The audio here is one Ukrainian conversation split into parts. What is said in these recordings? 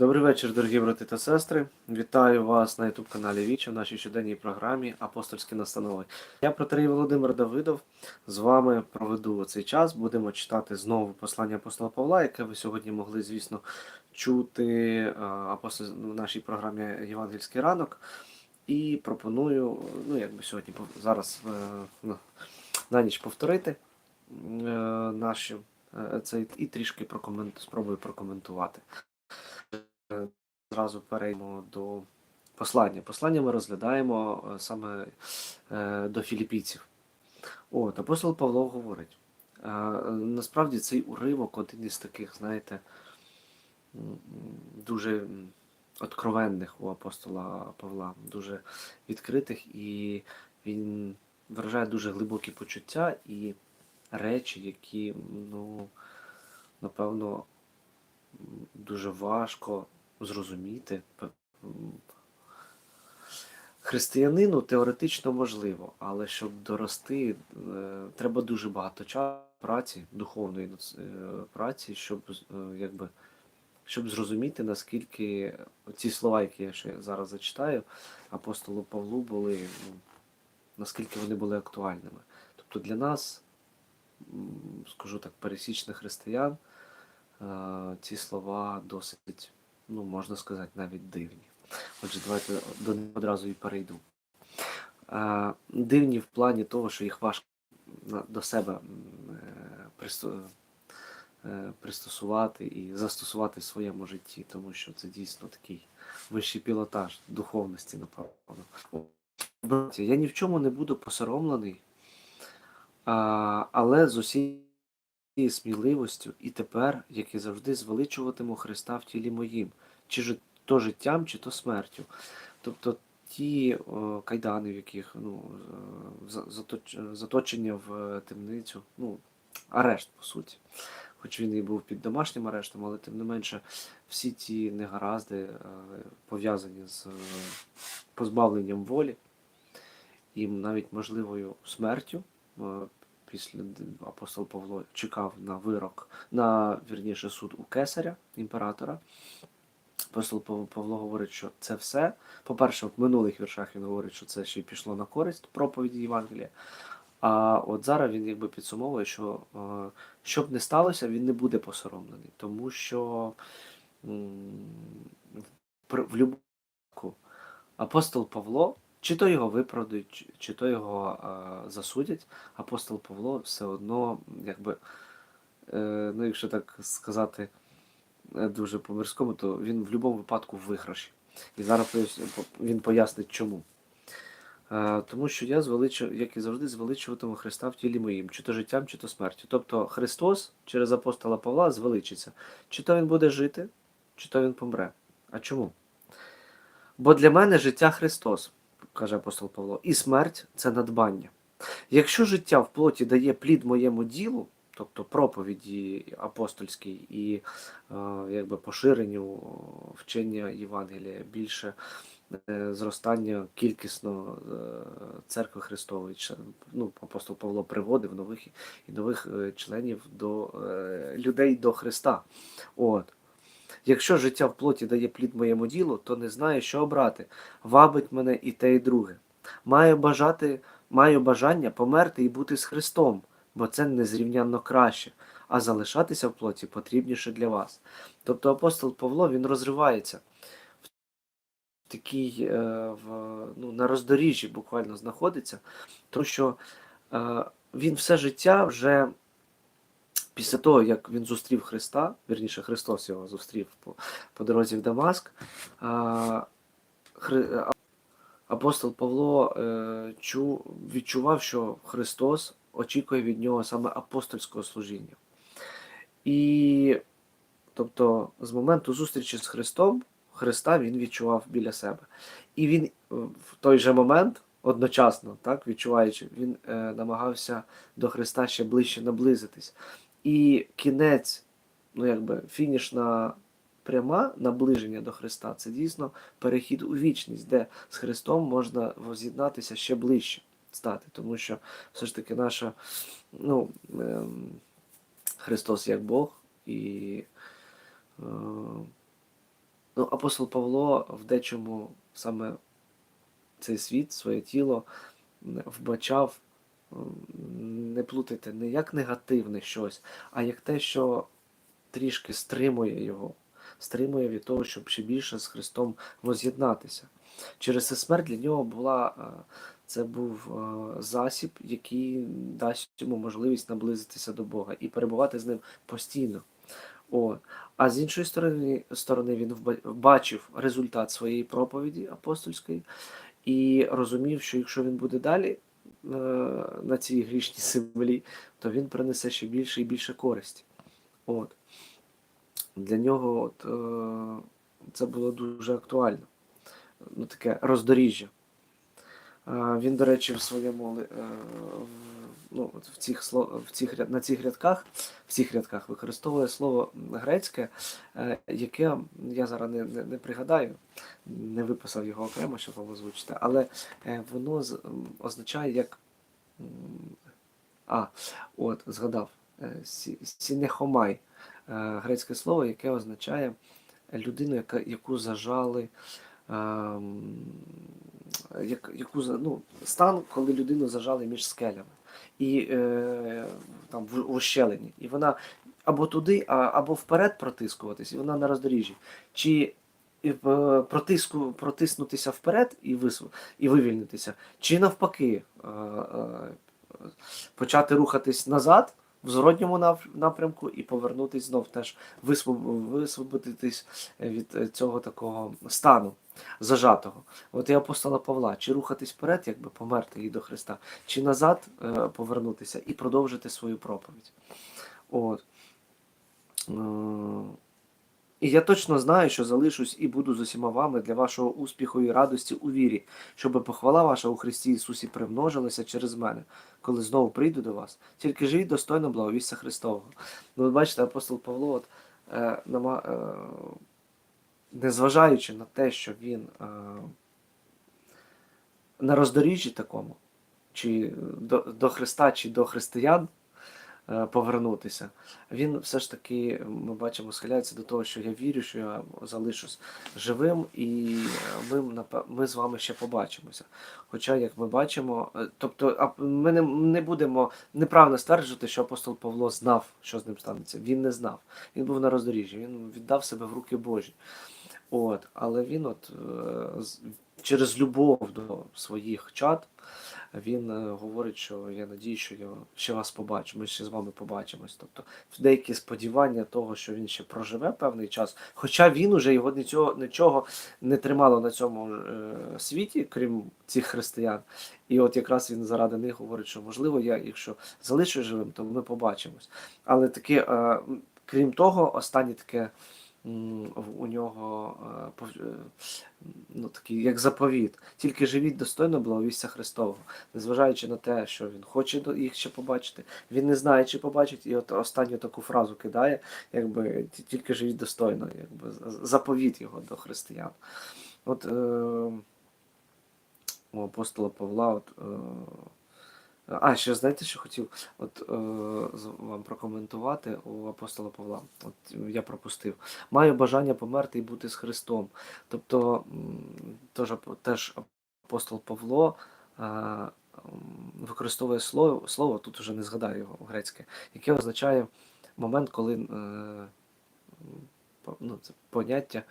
Добрий вечір, дорогі брати та сестри. Вітаю вас на youtube каналі Віча в нашій щоденній програмі Апостольські настанови. Я протерій Володимир Давидов. З вами проведу цей час. Будемо читати знову послання апостола Павла, яке ви сьогодні могли, звісно, чути в нашій програмі Євангельський ранок. І пропоную, ну якби сьогодні зараз е, ну, на ніч повторити е, наші е, цей і трішки прокомент, спробую прокоментувати. Зразу перейдемо до послання. Послання ми розглядаємо е, саме е, до філіппійців. От, апостол Павло говорить. е, Насправді цей уривок один із таких, знаєте, дуже откровенних у апостола Павла, дуже відкритих, і він виражає дуже глибокі почуття і речі, які, ну, напевно, дуже важко зрозуміти. Християнину теоретично можливо, але щоб дорости, е, треба дуже багато часу, праці, духовної е, праці, щоб е, якби. Щоб зрозуміти, наскільки ці слова, які я ще зараз зачитаю, апостолу Павлу були, ну, наскільки вони були актуальними. Тобто для нас, скажу так, пересічних християн, ці слова досить, ну, можна сказати, навіть дивні. Отже, давайте до них одразу і перейду. Е, Дивні в плані того, що їх важко до себе е, е, пристосувати і застосувати в своєму житті, тому що це дійсно такий вищий пілотаж духовності, напевно. Браті, Я ні в чому не буду посоромлений, а, але з усією сміливістю і тепер, як і завжди, звеличуватиму Христа в тілі моїм, чи ж то життям, чи то смертю. Тобто ті о, кайдани, в яких ну, е, заточ- заточення в е, темницю, ну, арешт, по суті. Хоч він і був під домашнім арештом, але тим не менше всі ті негаразди е, пов'язані з позбавленням волі і навіть можливою смертю. Після апостол Павло чекав на вирок, на вірніше суд у кесаря, імператора. Апостол Павло говорить, що це все. По-перше, в минулих віршах він говорить, що це ще й пішло на користь проповіді Євангелія. А от зараз він якби підсумовує, що е, що б не сталося, він не буде посоромлений, тому що в любому апостол Павло, чи то його виправдають, чи- то його е, засудять, апостол Павло все одно, якби, е, ну якщо так сказати е, дуже по-мирському, то він в будь-якому випадку в виграші. І зараз він пояснить чому. Е, Тому що я звеличу, як і завжди, звеличуватиму Христа в тілі моїм, чи то життям, чи то смертю. Тобто Христос через апостола Павла звеличиться. Чи то він буде жити, чи то він помре. А чому? Бо для мене життя Христос, каже апостол Павло, і смерть це надбання. Якщо життя в плоті дає плід моєму ділу, тобто проповіді апостольській і е, якби поширенню вчення Євангелія, більше е, зростання кількісно е, церкви Христової. Ну, апостол Павло приводив нових і нових членів до людей до Христа. От. Якщо життя в плоті дає плід моєму ділу, то не знаю, що обрати. Вабить мене і те, і друге. Маю бажати, маю бажання померти і бути з Христом, бо це незрівнянно краще, а залишатися в плоті потрібніше для вас. Тобто апостол Павло він розривається в е, в, ну, на роздоріжжі буквально знаходиться, тому що е, він все життя вже після того, як він зустрів Христа, вірніше, Христос його зустрів по, по дорозі в Дамаск, а, Хри, апостол Павло е, чу, відчував, що Христос очікує від нього саме апостольського служіння. І тобто з моменту зустрічі з Христом, Христа він відчував біля себе. І він е, в той же момент, одночасно, так, відчуваючи, він е, намагався до Христа ще ближче наблизитись. І кінець, ну якби фінішна пряма наближення до Христа це дійсно перехід у вічність, де з Христом можна воз'єднатися ще ближче стати. Тому що все ж таки наша, ну, ем, Христос як Бог, і е, Ну, апостол Павло в дечому саме цей світ, своє тіло вбачав, не плутайте, не як негативне щось, а як те, що трішки стримує його, стримує від того, щоб ще більше з Христом воз'єднатися. Через це смерть для нього була, е, це був е, засіб, який дасть йому можливість наблизитися до Бога і перебувати з ним постійно. О. А з іншої сторони, сторони він бачив результат своєї проповіді апостольської і розумів, що якщо він буде далі на цій грішній землі, то він принесе ще більше і більше користі. От. Для нього от, е, це було дуже актуально. Ну, таке роздоріжжя. Е, Він, до речі, в своєму е, ну, в цих, в цих, на цих рядках, в цих рядках використовує слово грецьке, е, яке я зараз не, не, не пригадаю, не виписав його окремо, щоб вам озвучити, але воно означає як. А, от, згадав, сінехомай, грецьке слово, яке означає людину, яку зажали. Як, яку, ну, стан, коли людину зажали між скелями і е, там в, в ущелині. І вона або туди, а, або вперед протискуватись, і вона на роздоріжжі. Чи е, протиску, протиснутися вперед і, вису, і вивільнитися, чи навпаки е, е, почати рухатись назад в зворотньому напрямку і повернутись знов теж висвободитись від е, цього такого стану зажатого. От і апостола Павла, чи рухатись вперед, якби померти і до Христа, чи назад е, повернутися і продовжити свою проповідь. От. І я точно знаю, що залишусь і буду з усіма вами для вашого успіху і радості у вірі, щоб похвала ваша у Христі Ісусі примножилася через мене, коли знову прийду до вас. Тільки живіть достойно благовістя Христового. Ну, ви бачите, апостол Павло, от, е, е, незважаючи на те, що він е, на роздоріжжі такому, чи до, до Христа, чи до християн повернутися, він все ж таки, ми бачимо, схиляється до того, що я вірю, що я залишусь живим, і ми, напе- ми з вами ще побачимося. Хоча, як ми бачимо, е, тобто ми не, не будемо неправильно стверджувати, що апостол Павло знав, що з ним станеться. Він не знав. Він був на роздоріжжі, він віддав себе в руки Божі. От, але він от е, через любов до своїх чад він е, говорить, що я надію, що я ще вас побачу. Ми ще з вами побачимось. Тобто деякі сподівання того, що він ще проживе певний час, хоча він уже його нічого, нічого не тримало на цьому е, світі, крім цих християн. І от якраз він заради них говорить, що можливо, я, якщо залишусь живим, то ми побачимось. Але таке, крім того, останнє таке у нього е, е, ну, такий, як заповіт. Тільки живіть достойно благовістя Христового, незважаючи на те, що він хоче їх ще побачити, він не знає, чи побачить, і от останню таку фразу кидає, якби тільки живіть достойно, якби заповіт його до християн. От е, у апостола Павла, от, е, а, ще знаєте, що хотів от, е, вам прокоментувати у апостола Павла. От я пропустив. Маю бажання померти і бути з Христом. Тобто теж, теж апостол Павло е, використовує слово, слово, тут вже не згадаю його грецьке, яке означає момент, коли е, ну, це поняття,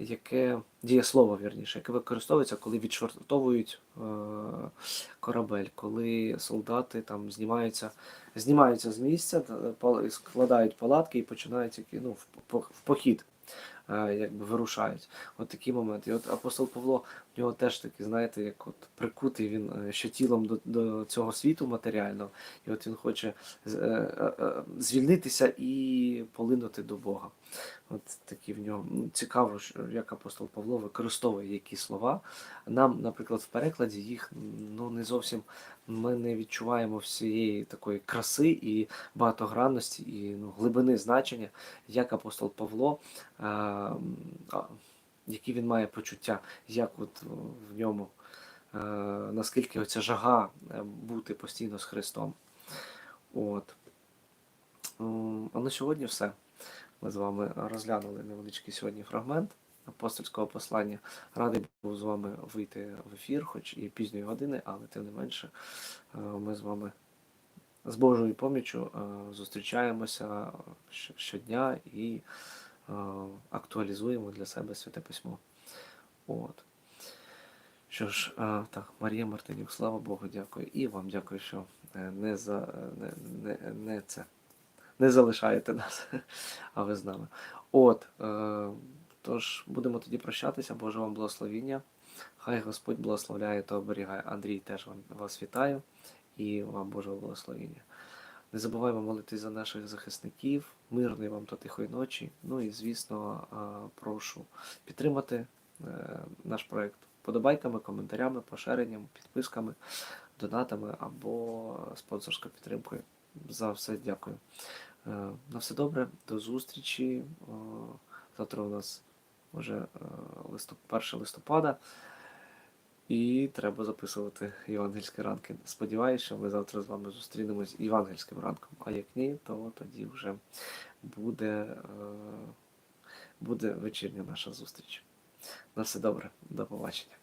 яке дієслово, вірніше, яке використовується, коли відшвартовують е, корабель, коли солдати там знімаються, знімаються з місця, складають палатки і починають ну, в, похід. е, Якби вирушають. От такі моменти. І от апостол Павло, в нього теж такий, знаєте, як от прикутий він е, ще тілом до, до цього світу матеріального, і от він хоче звільнитися і полинути до Бога. От такі в нього ну, цікаво, як апостол Павло використовує які слова. Нам, наприклад, в перекладі їх ну не зовсім ми не відчуваємо всієї такої краси і багатогранності, і ну, глибини значення, як апостол Павло, а, які він має почуття, як от в ньому, е, наскільки оця жага е, бути постійно з Христом. От. А на сьогодні все. Ми з вами розглянули невеличкий сьогодні фрагмент апостольського послання. Радий був з вами вийти в ефір, хоч і пізньої години, але тим не менше, е, ми з вами з Божою поміччю е, зустрічаємося щодня і е, актуалізуємо для себе святе письмо. От. Що ж, так, Марія Мартинюк, слава Богу, дякую. І вам дякую, що не, за, не, не, не це. Не залишаєте нас, а ви з нами. От, е, тож будемо тоді прощатися. Боже вам благословіння. Хай Господь благословляє та оберігає. Андрій теж вам вас вітаю і вам Божого благословіння. Не забуваймо молитись за наших захисників, мирної вам та тихої ночі. Ну і, звісно, е, прошу підтримати е, наш проект подобайками, коментарями, поширенням, підписками, донатами або спонсорською підтримкою. За все дякую. Е, На все добре, до зустрічі. Е, Завтра у нас вже 1 листопада. І треба записувати євангельські ранки. Сподіваюся, що ми завтра з вами зустрінемось євангельським ранком. А як ні, то тоді вже буде, е, буде вечірня наша зустріч. На все добре, до побачення.